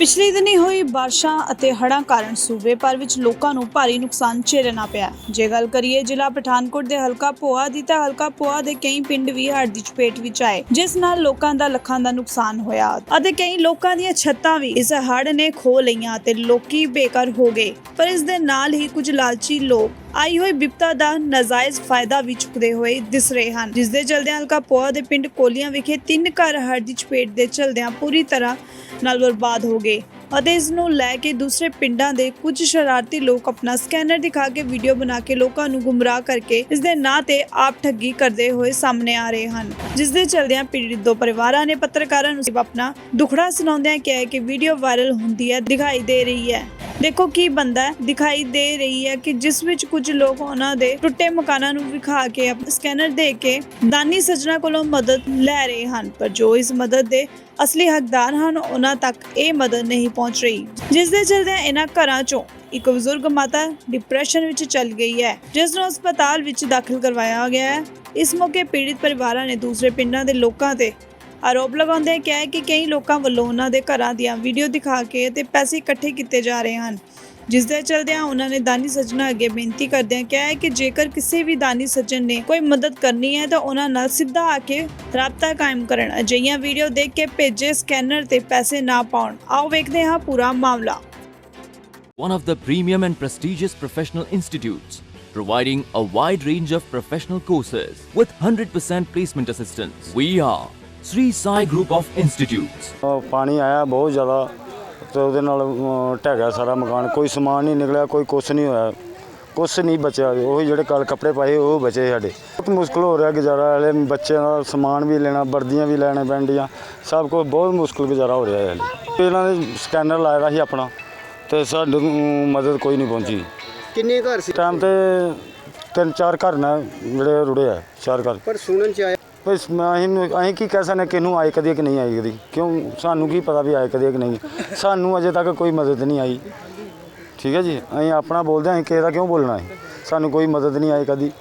ਪਿਛਲੇ ਦਿਨੀ ਹੋਈ ਬਾਰਿਸ਼ਾਂ ਅਤੇ ਹੜ੍ਹਾਂ ਕਾਰਨ ਸੂਬੇ ਭਰ ਵਿੱਚ ਲੋਕਾਂ ਨੂੰ ਭਾਰੀ ਨੁਕਸਾਨ ਝੇਲਣਾ ਪਿਆ। ਜੇ ਗੱਲ ਕਰੀਏ ਜ਼ਿਲ੍ਹਾ ਪਠਾਨਕੋਟ ਦੇ ਹਲਕਾ ਪੋਆ ਦੀ ਤਾਂ ਹਲਕਾ ਪੋਆ ਦੇ ਕਈ ਪਿੰਡ ਵੀ ਹੜ੍ਹ ਦੀ ਚਪੇਟ ਵਿੱਚ ਆਏ, ਜਿਸ ਨਾਲ ਲੋਕਾਂ ਦਾ ਲੱਖਾਂ ਦਾ ਨੁਕਸਾਨ ਹੋਇਆ ਅਤੇ ਕਈ ਲੋਕਾਂ ਦੀਆਂ ਛੱਤਾਂ ਵੀ ਇਸ ਹੜ੍ਹ ਨੇ ਖੋ ਲਈਆਂ ਤੇ ਲੋਕੀ ਬੇਕਾਰ ਹੋ ਗਏ। ਪਰ ਇਸ ਦੇ ਨਾਲ ਹੀ ਕੁਝ ਲਾਲਚੀ ਲੋਕ ਆਈ ਹੋਈ ਵਿਪਤਾ ਦਾ ਨਾਜਾਇਜ਼ ਫਾਇਦਾ ਵੀ ਚੁੱਕਦੇ ਹੋਏ ਦਿਸ ਰਹੇ ਹਨ ਜਿਸ ਦੇ ਚਲਦਿਆਂ ਹਲਕਾ ਪੋਆ ਦੇ ਪਿੰਡ ਕੋਲੀਆਂ ਵਿਖੇ ਤਿੰਨ ਘਰ ਹੜ੍ਹ ਦੀ ਚਪੇਟ ਦੇ ਚਲਦਿਆਂ ਪੂਰੀ ਤਰ੍ਹਾਂ ਨਾਲ ਬਰਬਾਦ ਹੋ ਗਏ ਅਤੇ ਇਸ ਨੂੰ ਲੈ ਕੇ ਦੂਸਰੇ ਪਿੰਡਾਂ ਦੇ ਕੁਝ ਸ਼ਰਾਰਤੀ ਲੋਕ ਆਪਣਾ ਸਕੈਨਰ ਦਿਖਾ ਕੇ ਵੀਡੀਓ ਬਣਾ ਕੇ ਲੋਕਾਂ ਨੂੰ ਗੁੰਮਰਾਹ ਕਰਕੇ ਇਸ ਦੇ ਨਾਂ ਤੇ ਆਪ ਠੱਗੀ ਕਰਦੇ ਹੋਏ ਸਾਹਮਣੇ ਆ ਰਹੇ ਹਨ ਜਿਸ ਦੇ ਚਲਦਿਆਂ ਪੀੜਿਤ ਦੋ ਪਰਿਵਾਰਾਂ ਨੇ ਪੱਤਰਕਾਰਾਂ ਨੂੰ ਆਪਣਾ ਦੁਖੜਾ ਸੁਣਾਉਂਦਿਆਂ ਕਿਹਾ ਕਿ ਵੀਡੀਓ ਵਾਇਰਲ ਹੁੰਦੀ ਹੈ, ਦਿਖਾਈ ਦੇ ਰਹੀ ਹੈ। ਦੇਖੋ ਕੀ ਬੰਦਾ ਦਿਖਾਈ ਦੇ ਰਹੀ ਹੈ ਕਿ ਜਿਸ ਵਿੱਚ ਕੁਝ ਲੋਕ ਉਹਨਾਂ ਦੇ ਟੁੱਟੇ ਮਕਾਨਾਂ ਨੂੰ ਵਿਖਾ ਕੇ ਸਕੈਨਰ ਦੇ ਕੇ ਦਾਨੀ ਸੱਜਣਾ ਕੋਲੋਂ ਮਦਦ ਲੈ ਰਹੇ ਹਨ, ਪਰ ਜੋ ਇਸ ਮਦਦ ਦੇ ਅਸਲੀ ਹੱਕਦਾਰ ਹਨ, ਉਹਨਾਂ ਤੱਕ ਇਹ ਮਦਦ ਨਹੀਂ ਪਹੁੰਚ ਰਹੀ। ਜਿਸ ਦੇ ਚਲਦੇ ਇਹਨਾਂ ਘਰਾਂ ਚੋਂ ਇੱਕ ਬਜ਼ੁਰਗ ਮਾਤਾ ਡਿਪਰੈਸ਼ਨ ਵਿੱਚ ਚਲ ਗਈ ਹੈ, ਜਿਸ ਨੂੰ ਹਸਪਤਾਲ ਵਿੱਚ ਦਾਖਲ ਕਰਵਾਇਆ ਗਿਆ ਹੈ। ਇਸ ਮੌਕੇ ਪੀੜਿਤ ਪਰਿਵਾਰਾਂ ਨੇ ਦੂਸਰੇ ਪਿੰਡਾਂ ਦੇ ਲੋਕਾਂ ਤੇ ਆਰੋਪ ਲਗਾਉਂਦੇ ਕਿਹਾ ਹੈ ਕਿ ਕਈ ਲੋਕਾਂ ਵੱਲੋਂ ਉਹਨਾਂ ਦੇ ਘਰਾਂ ਦੀਆਂ ਵੀਡੀਓ ਦਿਖਾ ਕੇ ਤੇ ਪੈਸੇ ਇਕੱਠੇ ਕੀਤੇ ਜਾ ਰਹੇ ਹਨ। ਜਿਸ ਦੇ ਚਲਦਿਆਂ ਉਹਨਾਂ ਨੇ ਦਾਨੀ ਸੱਜਣਾ ਅੱਗੇ ਬੇਨਤੀ ਕਰਦਿਆਂ ਕਿਹਾ ਹੈ ਕਿ ਜੇਕਰ ਕਿਸੇ ਵੀ ਦਾਨੀ ਸੱਜਣ ਨੇ ਕੋਈ ਮਦਦ ਕਰਨੀ ਹੈ ਤਾਂ ਉਹਨਾਂ ਨਾਲ ਸਿੱਧਾ ਆ ਕੇ ਰਾਬਤਾ ਕਾਇਮ ਕਰਨ। ਅਜਿਹੀਆਂ ਵੀਡੀਓ ਦੇਖ ਕੇ ਭੇਜੇ ਸਕੈਨਰ ਤੇ ਪੈਸੇ ਨਾ ਪਾਉਣ। ਆਓ ਵੇਖਦੇ ਹਾਂ ਪੂਰਾ ਮਾਮਲਾ। One of the premium and prestigious professional institutes, providing a wide range of professional courses with 100% placement assistance. We are Sri Sai Group of Institutes. ਉਹ ਪਾਣੀ ਆਇਆ ਬਹੁਤ ਜ਼ਿਆਦਾ ਤੇ ਉਹਦੇ ਨਾਲ ਢਹਿ ਗਿਆ ਸਾਰਾ ਮਕਾਨ। ਕੋਈ ਸਮਾਨ ਨਹੀਂ ਨਿਕਲਿਆ ਕੋਈ ਕੁਛ ਨਹੀਂ ਹੋਇਆ। ਕੁਛ ਨਹੀਂ ਬਚਿਆ ਉਹੀ ਜਿਹੜੇ ਕੱਲ ਕੱਪੜੇ ਪਾਏ ਉਹ ਬਚੇ ਸਾਡੇ। ਬਹੁਤ ਮੁਸ਼ਕਲ ਹੋ ਰਿਹਾ ਗੁਜ਼ਾਰਾ। ਵਾਲੇ ਬੱਚਿਆਂ ਦਾ ਸਮਾਨ ਵੀ ਲੈਣਾ ਵਰਦੀਆਂ ਵੀ ਲੈਣੇ ਪੈਂਦੀਆਂ। ਸਭ ਕੁਝ ਬਹੁਤ ਮੁਸ਼ਕਲ ਗੁਜ਼ਾਰਾ ਹੋ ਰਿਹਾ ਹੈ ਹਾਲੇ ਇਹਨਾਂ ਨੇ ਸਕੈਨਰ ਲਾਇਆ ਸੀ ਆਪਣਾ ਤੇ ਸਾਨੂੰ ਮਦਦ ਕੋਈ ਨਹੀਂ ਪਹੁੰਚੀ। ਕਿੰਨੇ ਘਰ ਸੀ? ਟਾਈਮ ਤੇ ਤਿੰਨ ਚਾਰ ਘਰ ਨੇ ਜਿਹੜੇ ਰੁੜੇ ਆ ਚਾਰ ਘਰ। ਪਰ ਸੁਣਨ ਚ ਆਇਆ ਬਸ ਮੈਂ ਅਸੀਂ ਅਸੀਂ ਕੀ ਕਹਿ ਸਕਦੇ ਕਿਹਨੂੰ ਆਏ ਕਦੀ ਕਿ ਨਹੀਂ ਆਈ ਕਦੀ? ਕਿਉਂ? ਸਾਨੂੰ ਕੀ ਪਤਾ ਵੀ ਆਏ ਕਦੀ ਕਿ ਨਹੀਂ? ਸਾਨੂੰ ਅਜੇ ਤੱਕ ਕੋਈ ਮਦਦ ਨਹੀਂ ਆਈ। ਠੀਕ ਹੈ ਜੀ? ਅਸੀਂ ਆਪਣਾ ਬੋਲਦੇ ਹਾਂ ਅਸੀਂ ਕਿਸੇ ਦਾ ਕਿਉਂ ਬੋਲਣਾ ਹੈ? ਸਾਨੂੰ ਕੋਈ ਮਦਦ ਨਹੀਂ ਆਈ ਕਦੀ।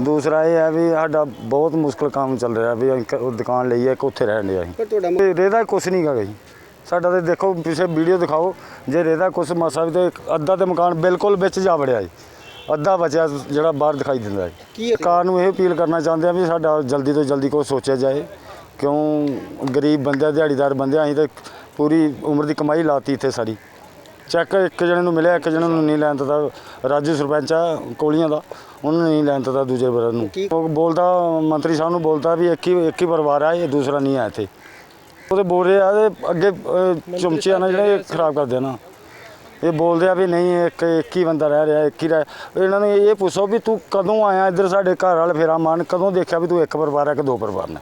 ਦੂਸਰਾ ਇਹ ਹੈ ਵੀ ਸਾਡਾ ਬਹੁਤ ਮੁਸ਼ਕਲ ਕੰਮ ਚੱਲ ਰਿਹਾ ਵੀ ਅਸੀਂ ਕ- ਦੁਕਾਨ ਲਈ ਹੈ ਇੱਕ ਉੱਥੇ ਰਹਿਣ ਡਿਆ ਅਸੀਂ। ਪਰ ਤੁਹਾਡਾ ਮ- ਤੇ ਰੇਦਾ ਕੁਛ ਨਹੀਂ ਗਾ ਜੀ ਸਾਡਾ ਤੇ ਦੇਖੋ ਪਿੱਛੇ ਵੀਡੀਓ ਦਿਖਾਓ। ਜੇ ਰੇਦਾ ਕੁਛ ਮਸਾ ਵੀ ਤੇ ਅੱਧਾ ਤੇ ਮਕਾਨ ਬਿਲਕੁਲ ਵਿੱਚ ਜਾ ਵੜਿਆ ਜੀ। ਅੱਧਾ ਬਚਿਆ ਜਿਹੜਾ ਬਾਹਰ ਦਿਖਾਈ ਦਿੰਦਾ ਹੈ। ਕੀ ਸਰਕਾਰ ਨੂੰ ਇਹ ਅਪੀਲ ਕਰਨਾ ਚਾਹੁੰਦੇ ਆ ਵੀ ਸਾਡਾ ਜਲਦੀ ਤੋਂ ਜਲਦੀ ਕੋਈ ਸੋਚਿਆ ਜਾਏ। ਕਿਉਂ ਗਰੀਬ ਬੰਦੇ ਦਿਹਾੜੀਦਾਰ ਬੰਦੇ ਅਸੀਂ ਤਾਂ ਪੂਰੀ ਉਮਰ ਦੀ ਕਮਾਈ ਲਾਤੀ ਇੱਥੇ ਸਾਰੀ। ਚੈੱਕ ਇੱਕ ਜਣੇ ਨੂੰ ਮਿਲਿਆ ਇੱਕ ਜਣੇ ਨੂੰ ਨਹੀਂ ਲੈਣ ਦਿੱਤਾ। ਰਾਜੂ ਸਰਪੰਚ ਆ ਕੋਲੀਆਂ ਦਾ ਉਹਨੂੰ ਨਹੀਂ ਲੈਣ ਦਿੱਤਾ ਦੂਜੇ ਬਰਦਰ ਨੂੰ? ਉਹ ਬੋਲਦਾ ਮੰਤਰੀ ਸਾਹਿਬ ਨੂੰ ਬੋਲਦਾ ਵੀ ਇੱਕ ਹੀ ਇੱਕ ਹੀ ਪਰਿਵਾਰ ਆ ਇਹ ਦੂਸਰਾ ਨਹੀਂ ਆ ਇੱਥੇ। ਉਹਦੇ ਬੋਲ ਰਹੇ ਤੇ ਅੱਗੇ ਚਮਚੇ ਆ ਨਾ ਜਿਹੜੇ ਖਰਾਬ ਕਰਦੇ ਆ ਨਾ। ਇਹ ਬੋਲਦੇ ਆ ਵੀ ਨਹੀਂ ਇੱਕ ਇੱਕ ਹੀ ਬੰਦਾ ਰਹਿ ਰਿਹਾ ਇੱਕ ਹੀ ਰਹਿ ਇਹਨਾਂ ਨੂੰ ਇਹ ਪੁੱਛੋ ਵੀ ਤੂੰ ਕਦੋਂ ਆਇਆ? ਇੱਧਰ ਸਾਡੇ ਘਰ ਵਾਲ ਫੇਰਾ ਮਾਰਨ ਕਦੋਂ ਦੇਖਿਆ ਵੀ ਤੂੰ ਇੱਕ ਪਰਿਵਾਰ ਹੈ ਕਿ ਦੋ ਪਰਿਵਾਰ ਨੇ?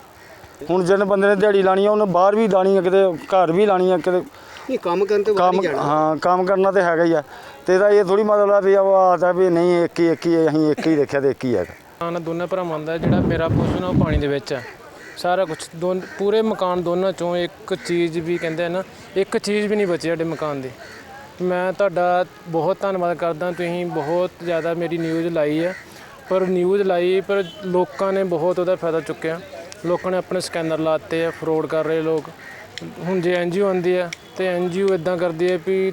ਹੁਣ ਜਿਹਨੇ ਬੰਦੇ ਨੇ ਦਿਹਾੜੀ ਲਾਣੀ ਆ ਉਹਨੇ ਬਾਹਰ ਵੀ ਲਾਣੀ ਆ ਕਿਤੇ ਘਰ ਵੀ ਲਾਣੀ ਆ ਕਿਤੇ ਨਹੀਂ ਕੰਮ ਕਰਨ ਤੇ ਕੰਮ ਹੀ ਜਾਣਾ। ਹਾਂ ਕੰਮ ਕਰਨਾ ਤੇ ਹੈਗਾ ਹੀ ਆ। ਤੇ ਇਹਦਾ ਇਹ ਥੋੜੀ ਮਤਲਬ ਆ ਵੀ ਉਹ ਆਦਾ ਵੀ ਨਹੀਂ ਇੱਕ ਹੀ ਇੱਕ ਹੀ ਅਸੀਂ ਇੱਕ ਹੀ ਦੇਖਿਆ ਤੇ ਇੱਕ ਹੀ ਹੈਗਾ ਮਕਾਨ ਦੋਨੇ ਭਰਾਵਾਂ ਦਾ ਜਿਹੜਾ ਮੇਰਾ ਪੋਸ਼ਨ ਉਹ ਪਾਣੀ ਦੇ ਵਿੱਚ ਹੈ ਸਾਰਾ ਕੁਝ ਦੋ ਪੂਰੇ ਮਕਾਨ ਦੋਨਾਂ ਚੋਂ ਇੱਕ ਚੀਜ਼ ਵੀ ਕਹਿੰਦੇ ਆ ਨਾ ਇੱਕ ਚੀਜ਼ ਵੀ ਨਹੀਂ ਬਚੀ ਸਾਡੇ ਮਕਾਨ ਦੀ। ਮੈਂ ਤੁਹਾਡਾ ਬਹੁਤ ਧੰਨਵਾਦ ਕਰਦਾ। ਤੁਸੀਂ ਬਹੁਤ ਜ਼ਿਆਦਾ ਮੇਰੀ ਨਿਊਜ਼ ਲਾਈ ਹੈ ਪਰ ਨਿਊਜ਼ ਲਾਈ ਪਰ ਲੋਕਾਂ ਨੇ ਬਹੁਤ ਉਹਦਾ ਫਾਇਦਾ ਚੁੱਕਿਆ। ਲੋਕਾਂ ਨੇ ਆਪਣੇ ਸਕੈਨਰ ਲਾਤੇ ਆ ਫਰੋਡ ਕਰ ਰਹੇ ਲੋਕ। ਹੁਣ ਜੇ ਐਨਜੀਓ ਆਉਂਦੀ ਹੈ ਤੇ ਐਨਜੀਓ ਇਦਾਂ ਕਰਦੀ ਹੈ ਵੀ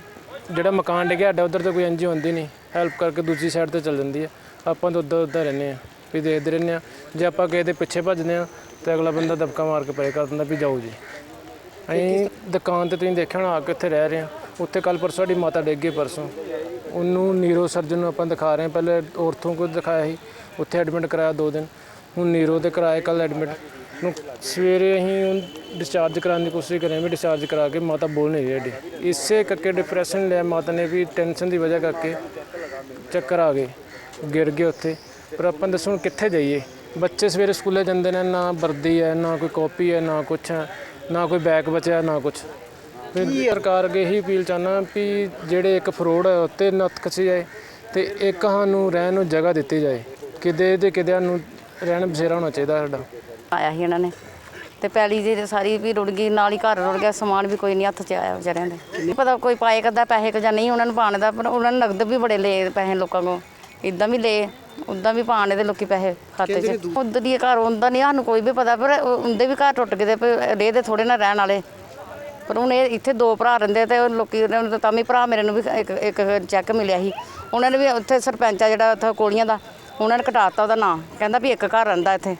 ਜਿਹੜਾ ਮਕਾਨ ਡਿੱਗਿਆ ਸਾਡਾ ਉਧਰ ਤਾਂ ਕੋਈ ਐਨਜੀਓ ਆਉਂਦੀ ਨਹੀਂ। ਹੈਲਪ ਕਰਕੇ ਦੂਜੀ ਸਾਈਡ ਤੇ ਚੱਲ ਜਾਂਦੀ ਹੈ ਆਪਾਂ ਤਾਂ ਉੱਧਰ ਉੱਧਰ ਰਹਿੰਦੇ ਆ ਵੀ ਦੇਖਦੇ ਰਹਿੰਦੇ ਆ। ਜੇ ਆਪਾਂ ਕਿਸੇ ਦੇ ਪਿੱਛੇ ਭੱਜਦੇ ਆ ਤੇ ਅਗਲਾ ਬੰਦਾ ਦਬਕਾ ਮਾਰ ਕੇ ਪਰੇ ਕਰ ਦਿੰਦਾ ਵੀ ਜਾਓ ਜੀ। ਅਸੀਂ ਦੁਕਾਨ ਤੇ ਤੁਸੀਂ ਦੇਖਿਆ ਹੋਣਾ ਆ ਕੇ ਇੱਥੇ ਰਹਿ ਰਹੇ ਆ। ਉੱਥੇ ਕੱਲ ਪਰਸੋਂ ਸਾਡੀ ਮਾਤਾ ਡਿੱਗ ਗਈ ਪਰਸੋਂ। ਉਹਨੂੰ ਨੀਰੋ ਸਰਜਨ ਨੂੰ ਆਪਾਂ ਦਿਖਾ ਰਹੇ ਹਾਂ। ਪਹਿਲੇ ਔਰਥੋਂ ਕੋ ਦਿਖਾਇਆ ਸੀ। ਉੱਥੇ ਐਡਮਿਟ ਕਰਾਇਆ ਦੋ ਦਿਨ। ਹੁਣ ਨੀਰੋ ਦੇ ਕਰਾਇਆ ਕੱਲ ਐਡਮਿਟ ਨੂੰ ਸਵੇਰੇ ਅਸੀਂ ਉਹਨੂੰ ਡਿਸਚਾਰਜ ਕਰਾਉਣ ਦੀ ਕੋਸ਼ਿਸ਼ ਕਰੇ ਵੀ ਡਿਸਚਾਰਜ ਕਰਾ ਕੇ ਮਾਤਾ ਬੋਲ ਨਹੀਂ ਰਹੀ ਸਾਡੀ। ਇਸੇ ਕਰਕੇ ਡਿਪਰੈਸ਼ਨ ਲਿਆ ਮਾਤਾ ਨੇ ਵੀ ਟੈਨਸ਼ਨ ਦੀ ਵਜ੍ਹਾ ਕਰਕੇ ਚੱਕਰ ਆ ਗਏ। ਗਿਰ ਗਏ ਉੱਥੇ। ਪਰ ਆਪਾਂ ਦੱਸੋ ਕਿੱਥੇ ਜਾਈਏ? ਬੱਚੇ ਸਵੇਰੇ ਸਕੂਲੇ ਜਾਂਦੇ ਨੇ, ਨਾ ਵਰਦੀ ਹੈ, ਨਾ ਕੋਈ ਕਾਪੀ ਹੈ, ਨਾ ਕੁਛ ਹੈ, ਨਾ ਕੋਈ ਬੈਗ ਬਚਿਆ, ਨਾ ਕੁਛ। ਵੀ ਸਰਕਾਰ ਅੱਗੇ ਇਹੀ ਅਪੀਲ ਚਾਹਨਾ ਵੀ ਜਿਹੜੇ ਇੱਕ ਫਰੋਡ ਹੈ ਉੱਤੇ ਨੱਥ ਕੱਸੀ ਜਾਏ ਤੇ ਇੱਕ ਸਾਨੂੰ ਰਹਿਣ ਨੂੰ ਜਗ੍ਹਾ ਦਿੱਤੀ ਜਾਏ। ਕਿਤੇ ਤੇ ਕਿਤੇ ਨੂੰ ਰਹਿਣ ਬਸੇਰਾ ਹੋਣਾ ਚਾਹੀਦਾ ਸਾਡਾ। ਆਇਆ ਸੀ ਇਹਨਾਂ ਨੇ। ਤੇ ਪੈਲੀ ਜੀ ਸਾਰੀ ਵੀ ਰੁੜ ਗਈ ਨਾਲ ਹੀ ਘਰ ਰੁੜ ਗਿਆ ਸਮਾਨ ਵੀ ਕੋਈ ਨਹੀਂ ਹੱਥ 'ਚ ਆਇਆ ਵਿਚਾਰਿਆਂ ਦੇ। ਨਹੀਂ ਪਤਾ ਕੋਈ ਪਾਏ ਕਰਦਾ ਪੈਸੇ ਕਿ ਜਾਂ ਨਹੀਂ ਉਹਨਾਂ ਨੂੰ ਪਾਣ ਦਾ ਪਰ ਉਹਨਾਂ ਨੇ ਨਗਦ ਵੀ ਬੜੇ ਲਏ ਪੈਸੇ ਲੋਕਾਂ ਕੋਲ। ਇਦਾਂ ਵੀ ਲਏ ਉਦਾਂ ਵੀ ਪਾਣੇ ਦੇ ਲੋਕੀ ਪੈਸੇ ਖਾਤੇ 'ਚ। ਉਧਰ ਦੀ ਘਰ ਹੁੰਦਾ ਨਹੀਂ ਸਾਨੂੰ ਕੋਈ ਵੀ ਪਤਾ ਪਰ ਉਹਦੇ ਵੀ ਘਰ ਟੁੱਟ ਗਏ ਤੇ ਰੇ ਦੇ ਥੋੜੇ ਨਾ ਰਹਿਣ ਵਾਲੇ। ਪਰ ਹੁਣ ਇਹ ਇੱਥੇ ਦੋ ਭਰਾ ਰਹਿੰਦੇ ਤੇ ਉਹ ਲੋਕੀ ਉਹਨਾਂ ਨੂੰ ਤਾਂ ਵੀ ਭਰਾ ਮੇਰੇ ਨੂੰ ਵੀ ਇੱਕ ਇੱਕ ਚੈੱਕ ਮਿਲਿਆ ਸੀ। ਉਹਨਾਂ ਨੇ ਵੀ ਉੱਥੇ ਸਰਪੰਚ ਆ ਜਿਹੜਾ ਉੱਥੇ ਕੋਲੀਆਂ ਦਾ, ਉਹਨਾਂ ਨੇ ਕਟਾਤਾ ਉਹਦਾ ਨਾਂ। ਕਹਿੰਦਾ ਵੀ ਇੱਕ ਘਰ ਰਹਿੰਦਾ ਇੱਥੇ।